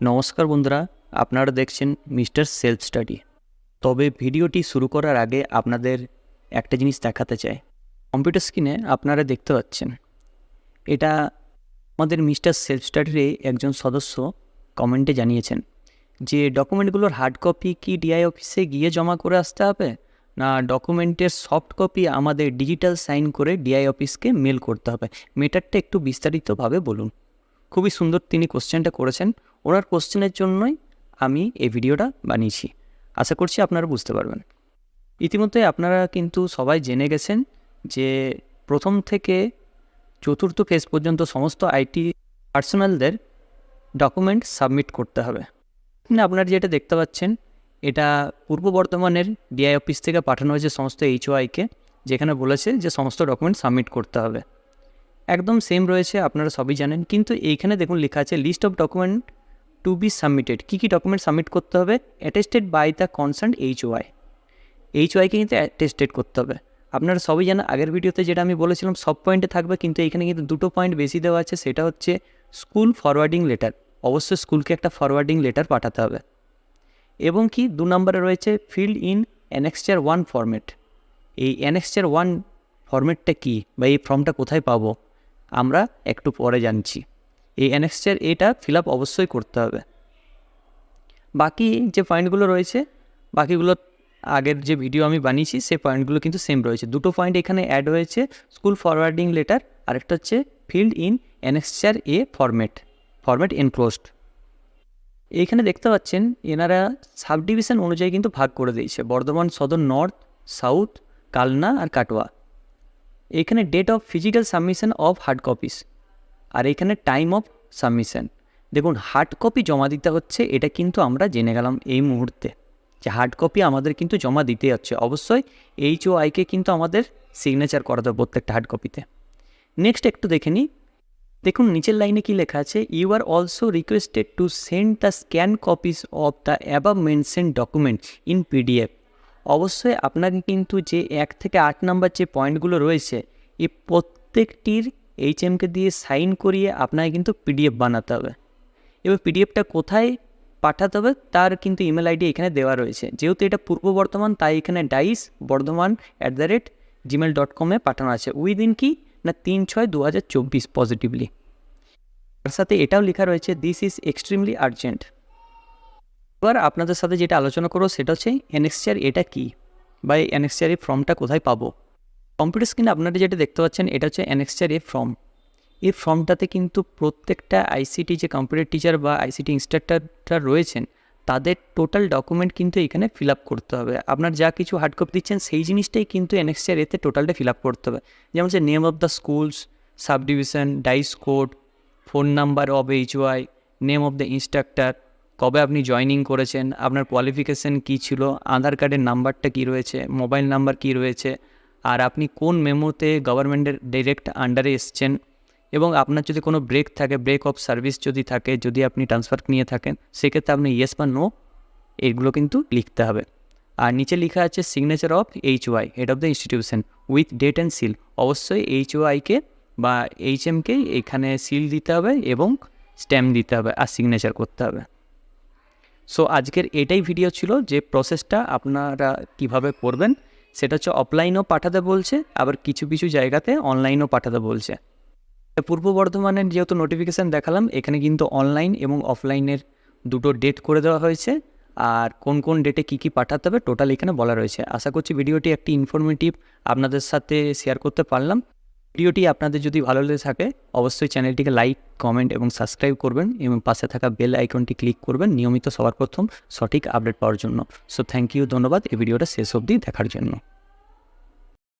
নমস্কার বন্ধুরা, আপনারা দেখছেন মিস্টার সেলফ স্টাডি। তবে ভিডিওটি শুরু করার আগে আপনাদের একটা জিনিস দেখাতে চাই। কম্পিউটার স্ক্রিনে আপনারা দেখতে পাচ্ছেন, এটা আমাদের মিস্টার সেলফ স্টাডির একজন সদস্য কমেন্টে জানিয়েছেন যে, ডকুমেন্টগুলোর হার্ড কপি কি ডিআই অফিসে গিয়ে জমা করে আসতে হবে? না, ডকুমেন্টের সফট কপি আমাদের ডিজিটাল সাইন করে ডিআই অফিসকে মেল করতে হবে? মেটারটা একটু বিস্তারিতভাবে বলুন। খুবই সুন্দর তিনি কোশ্চেনটা করেছেন। ওনার কোশ্চেনের জন্যই আমি এই ভিডিওটা বানিয়েছি। আশা করছি আপনারা বুঝতে পারবেন। ইতিমধ্যে আপনারা কিন্তু সবাই জেনে গেছেন যে প্রথম থেকে চতুর্থ ফেজ পর্যন্ত সমস্ত আইটি পার্সোনালদের ডকুমেন্ট সাবমিট করতে হবে। এখানে আপনারা যেটা দেখতে পাচ্ছেন, এটা পূর্ব বর্ধমানের ডিআই অফিস থেকে পাঠানো হয়েছে সমস্ত এইচওআইকে, যেখানে বলেছে যে সমস্ত ডকুমেন্ট সাবমিট করতে হবে। একদম সেম রয়েছে, আপনারা সবই জানেন। কিন্তু এইখানে দেখুন লেখা আছে, list of document to be submitted কী কী ডকুমেন্ট সাবমিট করতে হবে? Attested by the concern H Y H ওয়াইকে কিন্তু অ্যাটেস্টেড করতে হবে। আপনারা সবই জানেন, আগের ভিডিওতে যেটা আমি বলেছিলাম, সব পয়েন্টে থাকবে, কিন্তু এখানে কিন্তু দুটো পয়েন্ট বেশি দেওয়া আছে, সেটা হচ্ছে স্কুল ফরওয়ার্ডিং লেটার অবশ্যই স্কুলকে একটা ফরওয়ার্ডিং লেটার পাঠাতে হবে। এবং কি, দু নম্বরে রয়েছে field in annexure one format এই অ্যানেক্সচার ওয়ান ফরম্যাটটা কী? বা এই ফর্মটা কোথায় পাবো? আমরা একটু পরে জানছি। এই অ্যানেক্সচার এটা ফিল আপ অবশ্যই করতে হবে। বাকি যে পয়েন্টগুলো রয়েছে, বাকিগুলো আগের যে ভিডিও আমি বানিয়েছি, সেই পয়েন্টগুলো কিন্তু সেম রয়েছে। দুটো পয়েন্ট এখানে অ্যাড হয়েছে স্কুল ফরওয়ার্ডিং লেটার আরেকটা হচ্ছে filled in annexure A format format enclosed এইখানে দেখতে পাচ্ছেন, এনারা সাব ডিভিশন অনুযায়ী কিন্তু ভাগ করে দিয়েছে। বর্ধমান সদর নর্থ সাউথ কালনা আর কাটোয়া। এখানে date of physical submission of hard copies আর এখানে টাইম অফ সাবমিশন দেখুন হার্ড কপি জমা দিতে হচ্ছে, এটা কিন্তু আমরা জেনে গেলাম এই মুহূর্তে। যে হার্ড কপি আমাদের কিন্তু জমা দিতে হচ্ছে। অবশ্যই এইচ ও আইকে কিন্তু আমাদের সিগনেচার করাতে প্রত্যেকটা হার্ড কপিতে নেক্সট একটু দেখে নিই। দেখুন, নিচের লাইনে কি লেখা আছে? You are also requested to send the scan copies of the above mention document in PDF অবশ্যই আপনাকে কিন্তু যে এক থেকে আট নাম্বার যে পয়েন্টগুলো রয়েছে এই প্রত্যেকটির এইচ এমকে দিয়ে সাইন করিয়ে আপনাকে কিন্তু পিডিএফ বানাতে হবে। এবার পিডিএফটা কোথায় পাঠাতে হবে তার কিন্তু ইমেল আইডি এখানে দেওয়া রয়েছে। যেহেতু এটা পূর্ব বর্ধমান তাই এখানে DISE Bardhaman at the rate Gmail dot কমে পাঠানো আছে। উইদিন কি? না, তিন ছয় দু হাজার চব্বিশ পজিটিভলি তার সাথে এটাও লেখা রয়েছে দিস ইজ এক্সট্রিমলি আর্জেন্ট এবার আপনাদের সাথে যেটা আলোচনা করব সেটা হচ্ছে এনএক্সচার এটা কি? বা এই এনএক্সচার এই ফর্মটা কোথায় পাবো? কম্পিউটার স্ক্রিনে আপনারা যেটা দেখতে পাচ্ছেন, এটা হচ্ছে এনএক্সচার এ ফর্ম এই ফর্মটাতে কিন্তু প্রত্যেকটা আইসিটি যে কম্পিউটার টিচার বা আইসিটি ইনস্ট্রাক্টরটা রয়েছেন, তাদের টোটাল ডকুমেন্ট কিন্তু এখানে ফিল আপ করতে হবে। আপনার যা কিছু হার্ড কপি দিচ্ছেন, সেই জিনিসটাই কিন্তু এনএক্সচার এতে টোটালটা ফিল আপ করতে হবে। যেমন হচ্ছে name of the schools sub division DISE code phone number of H Y name of the instructor কবে আপনি জয়নিং করেছেন, আপনার কোয়ালিফিকেশান কী ছিল, আধার কার্ডের নাম্বারটা কী রয়েছে মোবাইল নাম্বার কী রয়েছে আর আপনি কোন মেমোতে গভর্নমেন্টের ডিরেক্ট আন্ডারে এসছেন? এবং আপনার যদি কোনো ব্রেক থাকে ব্রেক অফ সার্ভিস যদি থাকে, যদি আপনি ট্রান্সফার নিয়ে থাকেন, সেক্ষেত্রে আপনি ইয়েস বা নো এগুলো কিন্তু লিখতে হবে। আর নিচে লেখা আছে signature of H Y head of the institution with date and seal অবশ্যই এইচ ওয়াইকে বা এইচ এমকে এখানে সিল দিতে হবে এবং স্ট্যাম্প দিতে হবে আর সিগনেচার করতে হবে। সো আজকের এটাই ভিডিও ছিল যে প্রসেসটা আপনারা কীভাবে করবেন। সেটা হচ্ছে অফলাইনও পাঠাতে বলছে, আবার কিছু কিছু জায়গাতে অনলাইনও পাঠাতে বলছে। পূর্ব বর্ধমানের যেহেতু নোটিফিকেশান দেখালাম, এখানে কিন্তু অনলাইন এবং অফলাইনের দুটো ডেট করে দেওয়া হয়েছে। আর কোন কোন ডেটে কী কী পাঠাতে হবে টোটাল এখানে বলা রয়েছে। আশা করছি ভিডিওটি একটি ইনফরমেটিভ আপনাদের সাথে শেয়ার করতে পারলাম। ভিডিওটি আপনাদের যদি ভালো লেগে থাকে, অবশ্যই চ্যানেলটিকে লাইক, কমেন্ট এবং সাবস্ক্রাইব করবেন এবং পাশে থাকা বেল আইকনটি ক্লিক করবেন নিয়মিত সবার প্রথম সঠিক আপডেট পাওয়ার জন্য। সো থ্যাংক ইউ ধন্যবাদ। এই ভিডিওটা শেষ অবধি দেখার জন্য।